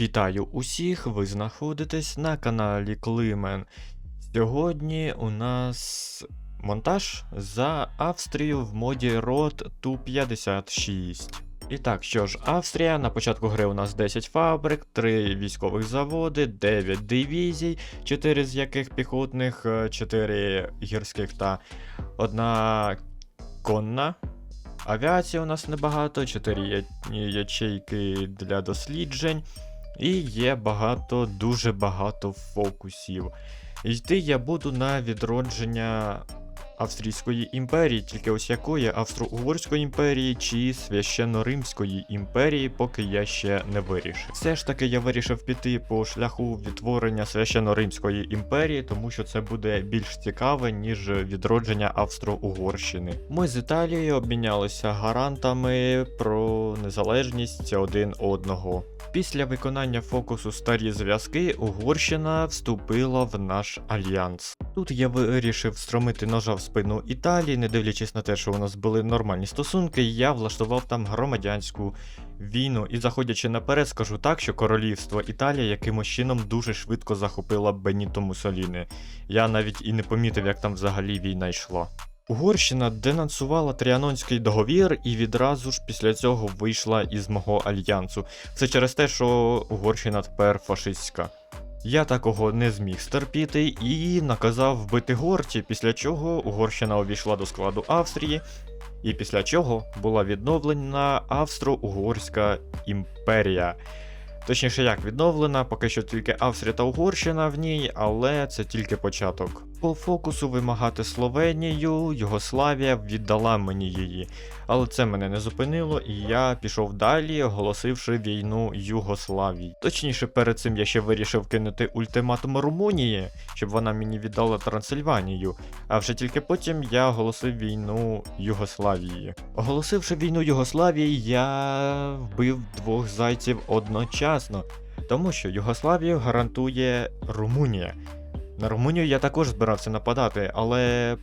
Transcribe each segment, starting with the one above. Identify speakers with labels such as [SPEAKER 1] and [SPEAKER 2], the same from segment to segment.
[SPEAKER 1] Вітаю усіх! Ви знаходитесь на каналі Климен. Сьогодні у нас монтаж за Австрію в моді ROT Ту-56. І так, що ж, Австрія, на початку гри у нас 10 фабрик, 3 військових заводи, 9 дивізій, 4 з яких піхотних, 4 гірських та одна конна. Авіації у нас небагато, 4 я- ячейки для досліджень. І є багато, дуже багато фокусів. Йти я буду на відродження Австрійської імперії, тільки ось якої Австро-Угорської імперії чи Священно-Римської імперії, поки я ще не вирішив. Все ж таки я вирішив піти по шляху відтворення Священно-Римської імперії, тому що це буде більш цікаве, ніж відродження Австро-Угорщини. Ми з Італією обмінялися гарантами про незалежність один одного. Після виконання фокусу старі зв'язки Угорщина вступила в наш альянс. Тут я вирішив стромити ножа в спину Італії, не дивлячись на те, що у нас були нормальні стосунки, я влаштував там громадянську війну. І заходячи наперед, скажу так, що королівство Італія якимось чином дуже швидко захопила Беніто Муссоліні. Я навіть і не помітив, як там взагалі війна йшла. Угорщина денонсувала Тріанонський договір і відразу ж після цього вийшла із мого альянсу. Це через те, що Угорщина тепер фашистська. Я такого не зміг стерпіти і наказав вбити Горті, після чого Угорщина увійшла до складу Австрії, і після чого була відновлена Австро-Угорська імперія. Точніше, як відновлена, поки що тільки Австрія та Угорщина в ній, але це тільки початок. По фокусу вимагати Словенію, Югославія віддала мені її. Але це мене не зупинило, і я пішов далі, оголосивши війну Югославії. Точніше, перед цим я ще вирішив кинути ультиматум Румунії, щоб вона мені віддала Трансильванію. А вже тільки потім я оголосив війну Югославії. Оголосивши війну Югославії, я вбив двох зайців одночасно, тому що Югославію гарантує Румунія. На Румунію я також збирався нападати, але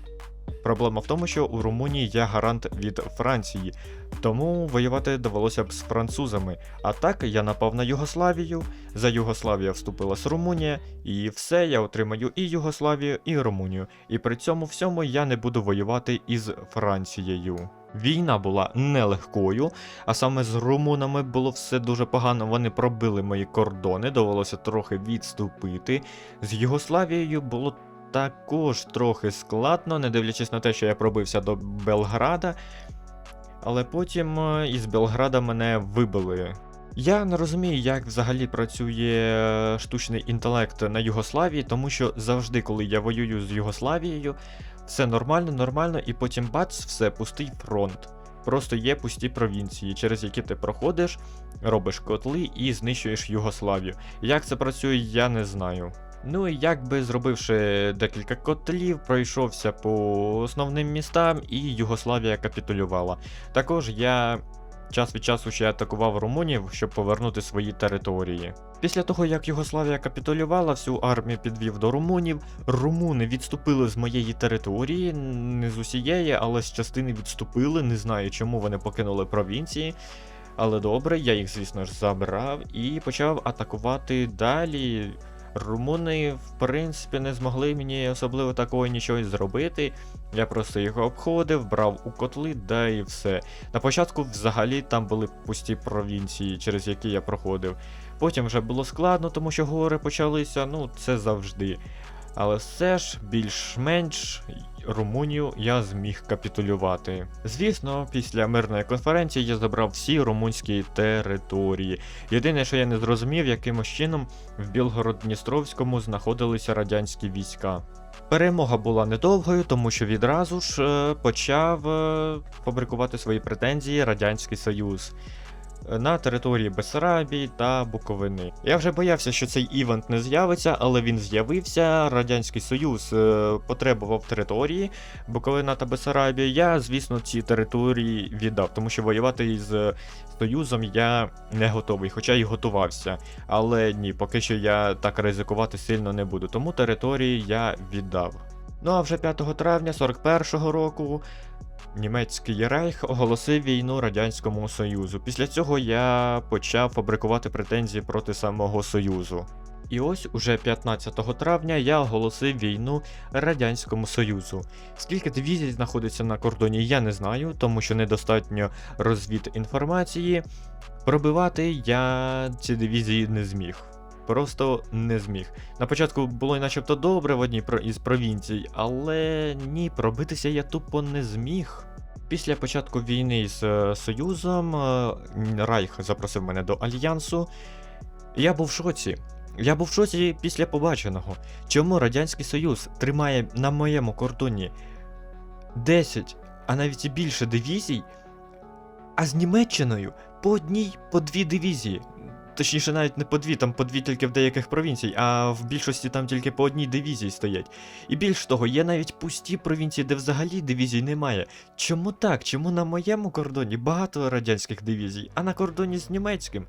[SPEAKER 1] проблема в тому, що у Румунії є гарант від Франції, тому воювати довелося б з французами. А так я напав на Югославію, за Югославія вступилась Румунія, і все я отримаю і Югославію, і Румунію. І при цьому всьому я не буду воювати із Францією. Війна була нелегкою, а саме з румунами було все дуже погано. Вони пробили мої кордони, довелося трохи відступити. З Югославією було також трохи складно, не дивлячись на те, що я пробився до Белграда. Але потім е, із Белграда мене вибили. Я не розумію, як взагалі працює е, штучний інтелект на Югославії, тому що завжди, коли я воюю з Югославією, все нормально, нормально, і потім бац, все, пустий фронт. Просто є пусті провінції, через які ти проходиш, робиш котли і знищуєш Югославію. Як це працює, я не знаю. Ну і якби зробивши декілька котлів, пройшовся по основним містам, і Югославія капітулювала. Також я час від часу ще атакував румунів, щоб повернути свої території. Після того, як Югославія капітулювала, всю армію підвів до румунів. Румуни відступили з моєї території, не з усієї, але з частини відступили. Не знаю, чому вони покинули провінції. Але добре, я їх, звісно ж, забрав і почав атакувати далі. Румуни, в принципі, не змогли мені особливо такого нічого зробити. Я просто його обходив, брав у котли, да і все. На початку взагалі там були пусті провінції, через які я проходив. Потім вже було складно, тому що гори почалися, ну це завжди. Але все ж більш-менш Румунію я зміг капітулювати. Звісно, після мирної конференції я забрав всі румунські території. Єдине, що я не зрозумів, якимось чином в Білгород-Дністровському знаходилися радянські війська. Перемога була недовгою, тому що відразу ж е, почав е, фабрикувати свої претензії Радянський Союз на території Бессарабії та Буковини. Я вже боявся, що цей івент не з'явиться, але він з'явився. Радянський Союз е, потребував території Буковина та Бессарабія. Я, звісно, ці території віддав, тому що воювати із Союзом я не готовий, хоча й готувався. Але ні, поки що я так ризикувати сильно не буду, тому території я віддав. Ну а вже 5 травня 41-го року Німецький рейх оголосив війну Радянському Союзу. Після цього я почав фабрикувати претензії проти самого Союзу. І ось уже 15 травня я оголосив війну Радянському Союзу. Скільки дивізій знаходиться на кордоні, я не знаю, тому що недостатньо розвід інформації. Пробивати я ці дивізії не зміг. Просто не зміг. На початку було начебто добре в одній із провінцій, але ні, пробитися я тупо не зміг. Після початку війни з е, Союзом е, Райх запросив мене до Альянсу. Я був в шоці. Я був в шоці після побаченого. Чому Радянський Союз тримає на моєму кордоні 10, а навіть і більше дивізій, а з Німеччиною по одній, по дві дивізії. Точніше, навіть не по дві, там по дві тільки в деяких провінцій, а в більшості там тільки по одній дивізії стоять. І більш того, є навіть пусті провінції, де взагалі дивізій немає. Чому так? Чому на моєму кордоні багато радянських дивізій, а на кордоні з німецьким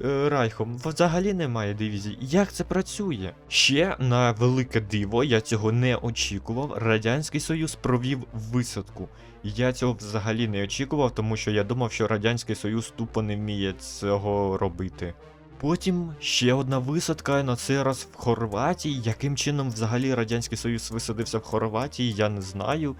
[SPEAKER 1] Райхом взагалі немає дивізій? Як це працює? Ще на велике диво, я цього не очікував. Радянський Союз провів висадку. Я цього взагалі не очікував, тому що я думав, що Радянський Союз тупо не вміє цього робити. Потім ще одна висадка на цей раз в Хорватії. Яким чином взагалі Радянський Союз висадився в Хорватії, я не знаю.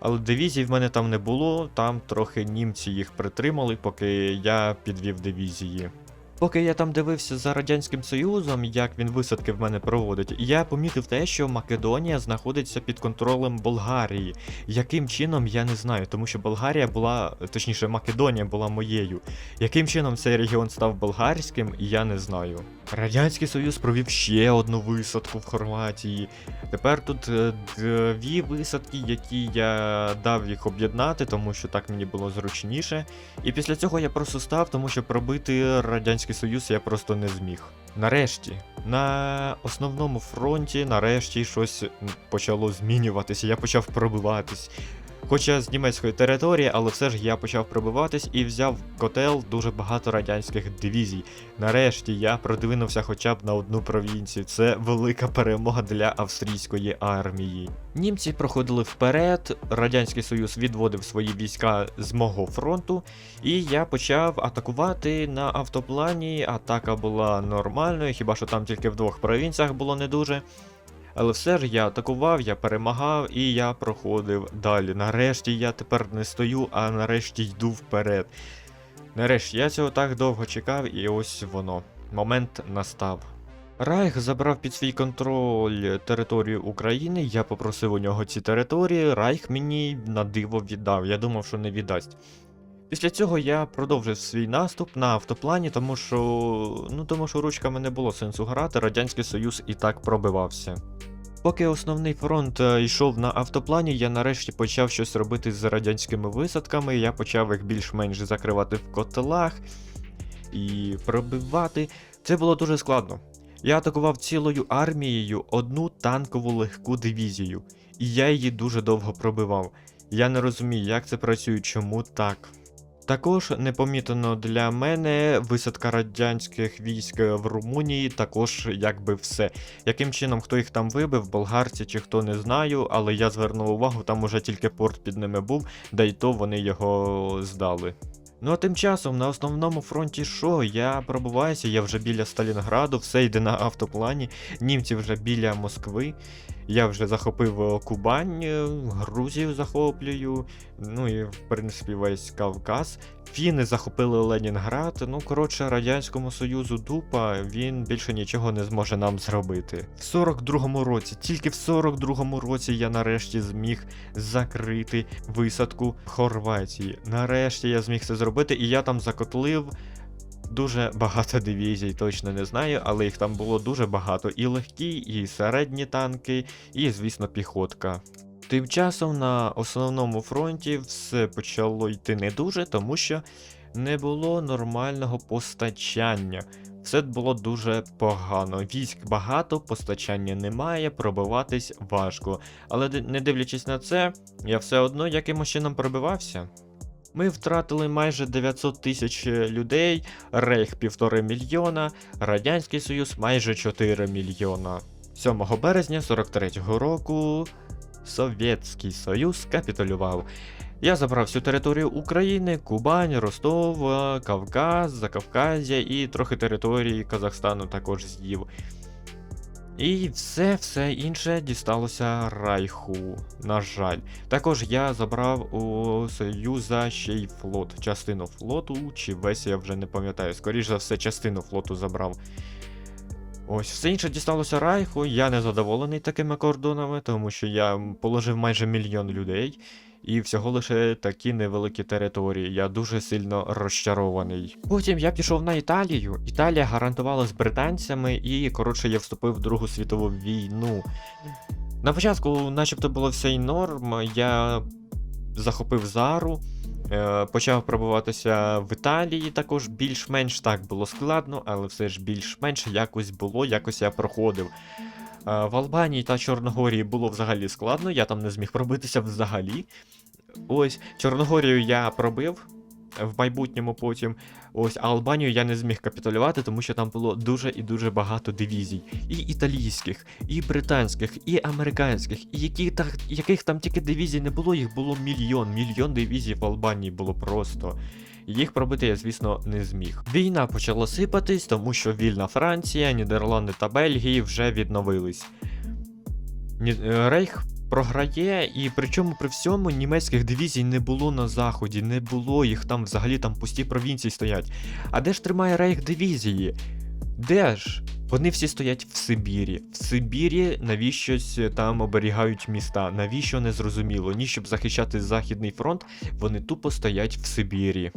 [SPEAKER 1] Але дивізій в мене там не було, там трохи німці їх притримали, поки я підвів дивізії. Поки я там дивився за Радянським Союзом, як він висадки в мене проводить, я помітив те, що Македонія знаходиться під контролем Болгарії. Яким чином я не знаю, тому що Болгарія була, точніше, Македонія була моєю. Яким чином цей регіон став болгарським, я не знаю. Радянський Союз провів ще одну висадку в Хорватії. Тепер тут е, дві висадки, які я дав їх об'єднати, тому що так мені було зручніше. І після цього я просто став, тому що пробити Радянський Союз я просто не зміг. Нарешті, на основному фронті, нарешті щось почало змінюватися. Я почав пробиватись. Хоча з німецької території, але все ж я почав пробиватись і взяв в котел дуже багато радянських дивізій. Нарешті я продвинувся хоча б на одну провінцію. Це велика перемога для австрійської армії. Німці проходили вперед, Радянський Союз відводив свої війська з мого фронту, і я почав атакувати на автоплані. Атака була нормальною, хіба що там тільки в двох провінціях було не дуже. Але все ж я атакував, я перемагав і я проходив далі. Нарешті я тепер не стою, а нарешті йду вперед. Нарешті я цього так довго чекав, і ось воно. Момент настав. Райх забрав під свій контроль територію України. Я попросив у нього ці території. Райх мені на диво віддав. Я думав, що не віддасть. Після цього я продовжив свій наступ на автоплані, тому що. Ну тому що ручками не було сенсу грати, Радянський Союз і так пробивався. Поки основний фронт е, йшов на автоплані, я нарешті почав щось робити з радянськими висадками. Я почав їх більш-менш закривати в котлах і пробивати. Це було дуже складно. Я атакував цілою армією одну танкову легку дивізію, і я її дуже довго пробивав. Я не розумію, як це працює, чому так. Також непомітно для мене висадка радянських військ в Румунії також якби все. Яким чином хто їх там вибив, болгарці чи хто не знаю, але я звернув увагу, там уже тільки порт під ними був, да й то вони його здали. Ну а тим часом на основному фронті що? Я пробуваюся, я вже біля Сталінграду, все йде на автоплані, німці вже біля Москви. Я вже захопив е, Кубань, е, Грузію захоплюю, ну і в принципі весь Кавказ. Фіни захопили Ленінград. Ну, коротше, Радянському Союзу дупа, він більше нічого не зможе нам зробити. В 42-му році, тільки в 42-му році я нарешті зміг закрити висадку Хорватії. Нарешті я зміг це зробити, і я там закотлив. Дуже багато дивізій, точно не знаю, але їх там було дуже багато. І легкі, і середні танки, і, звісно, піхотка. Тим часом на основному фронті все почало йти не дуже, тому що не було нормального постачання. Все було дуже погано. Військ багато, постачання немає, пробиватись важко. Але не дивлячись на це, я все одно якимось чином пробивався. Ми втратили майже 900 тисяч людей, Рейх півтори мільйона, Радянський Союз майже 4 мільйона. 7 березня 43-го року Совєтський Союз капітулював. Я забрав всю територію України, Кубань, Ростов, е, Кавказ, Закавказя і трохи території Казахстану також з'їв. І все все інше дісталося Райху, на жаль. Також я забрав у Союза ще й флот, частину флоту, чи весь я вже не пам'ятаю. Скоріш за все, частину флоту забрав. Ось, все інше дісталося Райху. Я не задоволений такими кордонами, тому що я положив майже мільйон людей. І всього лише такі невеликі території. Я дуже сильно розчарований. Потім я пішов на Італію. Італія гарантувала з британцями, і коротше я вступив в Другу світову війну. На початку, начебто, було все й норм. Я захопив Зару, е, почав пробуватися в Італії. Також більш-менш так було складно, але все ж більш-менш якось було, якось я проходив. В Албанії та Чорногорії було взагалі складно, я там не зміг пробитися взагалі. Ось Чорногорію я пробив в майбутньому потім. Ось а Албанію я не зміг капітулювати, тому що там було дуже і дуже багато дивізій. І італійських, і британських, і американських, і які, та, яких там тільки дивізій не було, їх було мільйон. Мільйон дивізій в Албанії було просто. Їх пробити я, звісно, не зміг. Війна почала сипатись, тому що вільна Франція, Нідерланди та Бельгії вже відновились. Е, Рейх програє, і причому при всьому німецьких дивізій не було на заході, не було їх там взагалі там пусті провінції стоять. А де ж тримає Рейх дивізії? Де ж? Вони всі стоять в Сибірі. В Сибірі навіщось там оберігають міста. Навіщо не зрозуміло? Ні, щоб захищати Західний фронт, вони тупо стоять в Сибірі.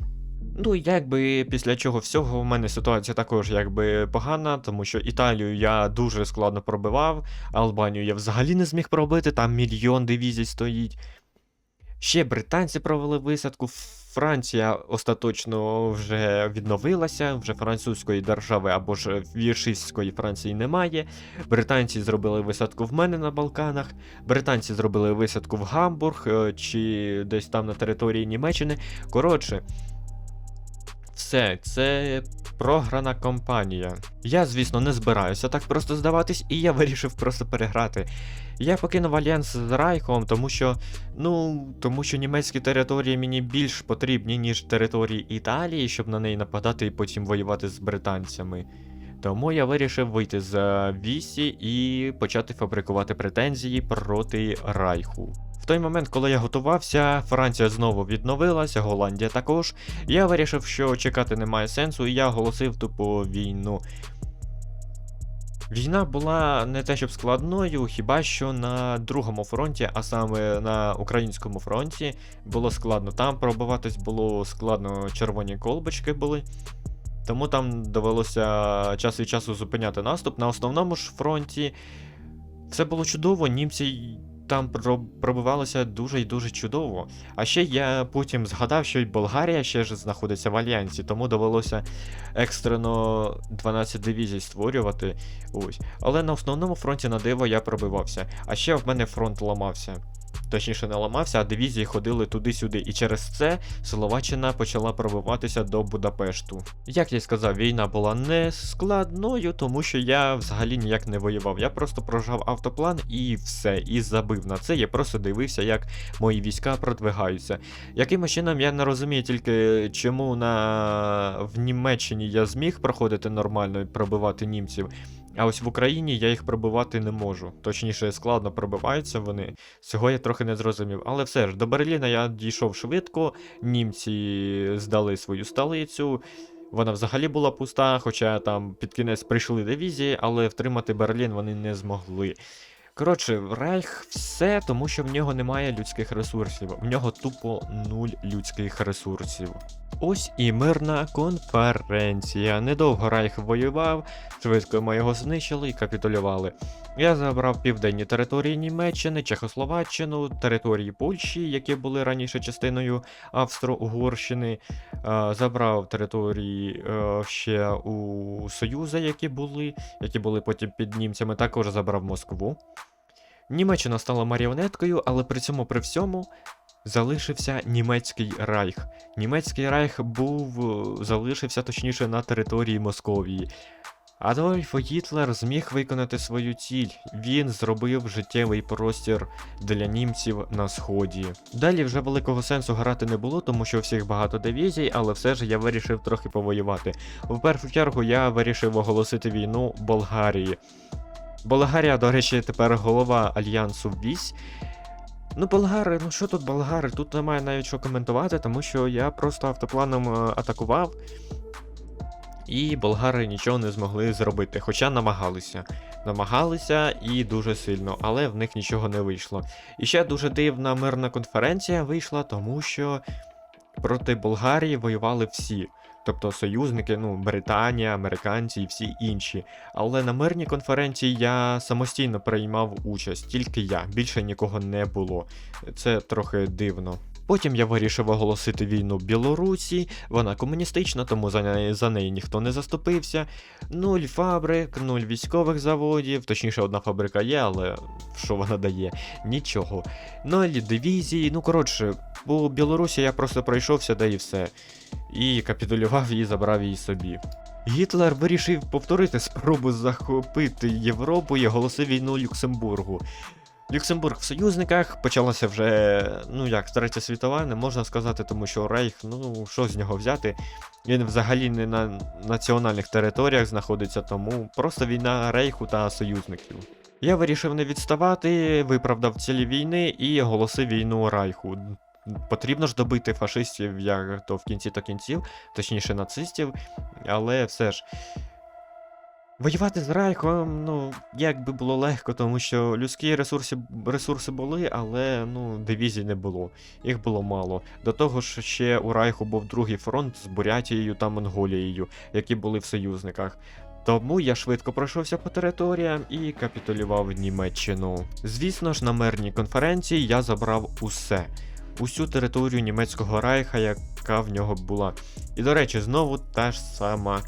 [SPEAKER 1] Ну, якби після чого всього в мене ситуація також якби погана, тому що Італію я дуже складно пробивав, Албанію я взагалі не зміг пробити, там мільйон дивізій стоїть. Ще британці провели висадку. Франція остаточно вже відновилася, вже французької держави або ж віршистської Франції немає. Британці зробили висадку в мене на Балканах. Британці зробили висадку в Гамбург е, чи десь там на території Німеччини. Коротше, все, це програна компанія. Я, звісно, не збираюся так просто здаватись, і я вирішив просто переграти. Я покинув альянс з Райхом, тому що, ну, тому що німецькі території мені більш потрібні, ніж території Італії, щоб на неї нападати і потім воювати з британцями. Тому я вирішив вийти з е, Вісі і почати фабрикувати претензії проти Райху. В той момент, коли я готувався, Франція знову відновилася, Голландія також. Я вирішив, що чекати немає сенсу, і я оголосив тупо війну. Війна була не те щоб складною, хіба що на другому фронті, а саме на українському фронті, було складно. Там пробиватись було складно, червоні колбочки були. Тому там довелося час від часу зупиняти наступ. На основному ж фронті все було чудово, німці там пробивалося дуже і дуже чудово. А ще я потім згадав, що й Болгарія ще ж знаходиться в альянсі, тому довелося екстрено 12 дивізій створювати. Ось. Але на основному фронті на диво я пробивався. А ще в мене фронт ламався. Точніше, не ламався, а дивізії ходили туди-сюди. І через це Словаччина почала пробиватися до Будапешту. Як я й сказав, війна була не складною, тому що я взагалі ніяк не воював. Я просто прожав автоплан і все, і забив на це. Я просто дивився, як мої війська продвигаються. Якимось чином я не розумію тільки, чому на в Німеччині я зміг проходити нормально і пробивати німців. А ось в Україні я їх пробивати не можу. Точніше, складно пробиваються вони. Цього я трохи не зрозумів. Але все ж, до Берліна я дійшов швидко, німці здали свою столицю. Вона взагалі була пуста, хоча там під кінець прийшли дивізії, але втримати Берлін вони не змогли. Коротше, Рейх все, тому що в нього немає людських ресурсів. В нього тупо нуль людських ресурсів. Ось і мирна конференція. Недовго Райх воював, швидко ми його знищили і капітулювали. Я забрав південні території Німеччини, Чехословаччину, території Польщі, які були раніше частиною Австро-Угорщини. Забрав території е, ще у Союза, які були, які були потім під німцями. Також забрав Москву. Німеччина стала маріонеткою, але при цьому при всьому залишився німецький райх. Німецький райх був, е, залишився точніше на території Московії. Адольф Гітлер зміг виконати свою ціль. Він зробив життєвий простір для німців на сході. Далі вже великого сенсу грати не було, тому що всіх багато дивізій, але все ж я вирішив трохи повоювати. В першу чергу я вирішив оголосити війну Болгарії. Болгарія, до речі, тепер голова альянсу Вісь. Ну, болгари, ну що тут болгари? Тут немає навіть що коментувати, тому що я просто автопланом е, атакував. І болгари нічого не змогли зробити, хоча намагалися. Намагалися і дуже сильно, але в них нічого не вийшло. І ще дуже дивна мирна конференція вийшла, тому що проти Болгарії воювали всі. Тобто союзники, ну, Британія, американці і всі інші. Але на мирній конференції я самостійно приймав участь, тільки я, більше нікого не було. Це трохи дивно. Потім я вирішив оголосити війну Білорусі, вона комуністична, тому за неї, за неї ніхто не заступився. Нуль фабрик, нуль військових заводів, точніше, одна фабрика є, але що вона дає? Нічого. Нуль дивізій, ну коротше, по Білорусі я просто пройшовся, да і все. І капітулював і забрав її собі. Гітлер вирішив повторити спробу захопити Європу і оголосив війну Люксембургу. Люксембург в союзниках почалася вже, ну як, Третя світова, не можна сказати, тому що Рейх, ну що з нього взяти? Він взагалі не на національних територіях знаходиться, тому просто війна Рейху та союзників. Я вирішив не відставати, виправдав цілі війни і оголосив війну Райху. Потрібно ж добити фашистів як то в кінці то кінців, точніше нацистів, але все ж. Воювати з Райхом, ну, як би було легко, тому що людські ресурси, ресурси були, але ну, дивізій не було. Їх було мало. До того ж, ще у Райху був другий фронт з Бурятією та Монголією, які були в союзниках. Тому я швидко пройшовся по територіям і капітулював Німеччину. Звісно ж, на мирній конференції я забрав усе. Усю територію німецького райха, яка в нього була. І до речі, знову та ж сама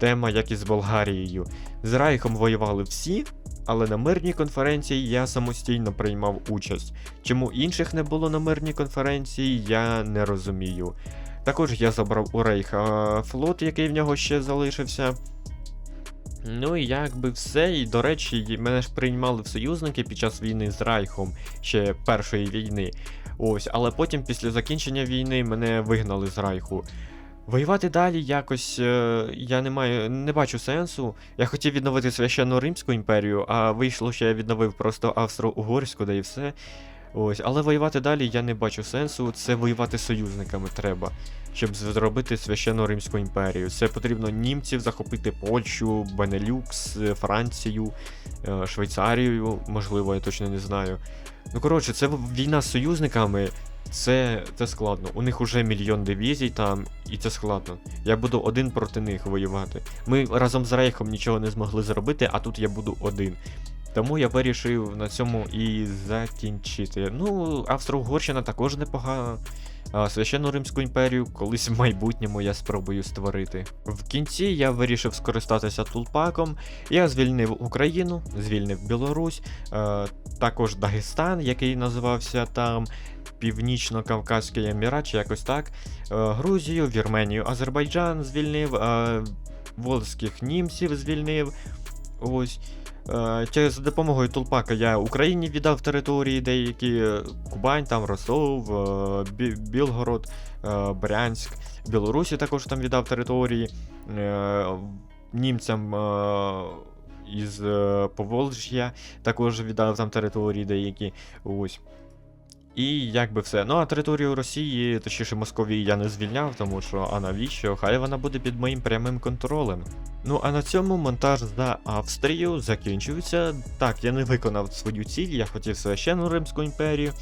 [SPEAKER 1] тема, як і з Болгарією. З Райхом воювали всі, але на мирній конференції я самостійно приймав участь. Чому інших не було на мирній конференції, я не розумію. Також я забрав у Рейха флот, який в нього ще залишився. Ну і якби все. І до речі, мене ж приймали в союзники під час війни з Райхом, ще першої війни. Ось, але потім, після закінчення війни, мене вигнали з Райху. Воювати далі якось е, я не маю, не бачу сенсу. Я хотів відновити священну Римську імперію, а вийшло, що я відновив просто Австро-Угорську, да і все. Ось, але воювати далі я не бачу сенсу. Це воювати з союзниками треба, щоб зробити священну Римську імперію. Це потрібно німців захопити Польщу, Бенелюкс, е, Францію, е, Швейцарію, можливо, я точно не знаю. Ну коротше, це війна з союзниками. Це, це складно. У них уже мільйон дивізій там, і це складно. Я буду один проти них воювати. Ми разом з Рейхом нічого не змогли зробити, а тут я буду один. Тому я вирішив на цьому і закінчити. Ну, Австро-Угорщина також непогана. Священну Римську імперію колись в майбутньому я спробую створити. В кінці я вирішив скористатися тулпаком. Я звільнив Україну, звільнив Білорусь, е, також Дагестан, який називався там Північно-Кавказький Емірат, чи якось так. Е, Грузію, Вірменію, Азербайджан звільнив, е, волзьких німців звільнив. Ось. Е, за допомогою Тулпака я Україні віддав території деякі Кубань, там Ростов, Білгород, Брянськ, Білорусі також там віддав території. Німцям із Поволжя також віддав там території деякі. Ось. І як би все. Ну а територію Росії, точніше Московії, я не звільняв, тому що а навіщо? Хай вона буде під моїм прямим контролем. Ну а на цьому монтаж за Австрію закінчується. Так, я не виконав свою ціль, я хотів священну Римську імперію,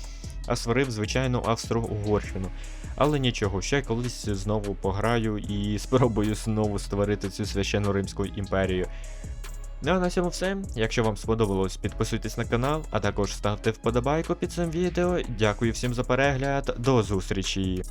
[SPEAKER 1] а створив звичайну Австро-Угорщину. Але нічого, ще колись знову пограю і спробую знову створити цю священну Римську імперію. Ну а на цьому все. Якщо вам сподобалось, підписуйтесь на канал, а також ставте вподобайку під цим відео. Дякую всім за перегляд. До зустрічі!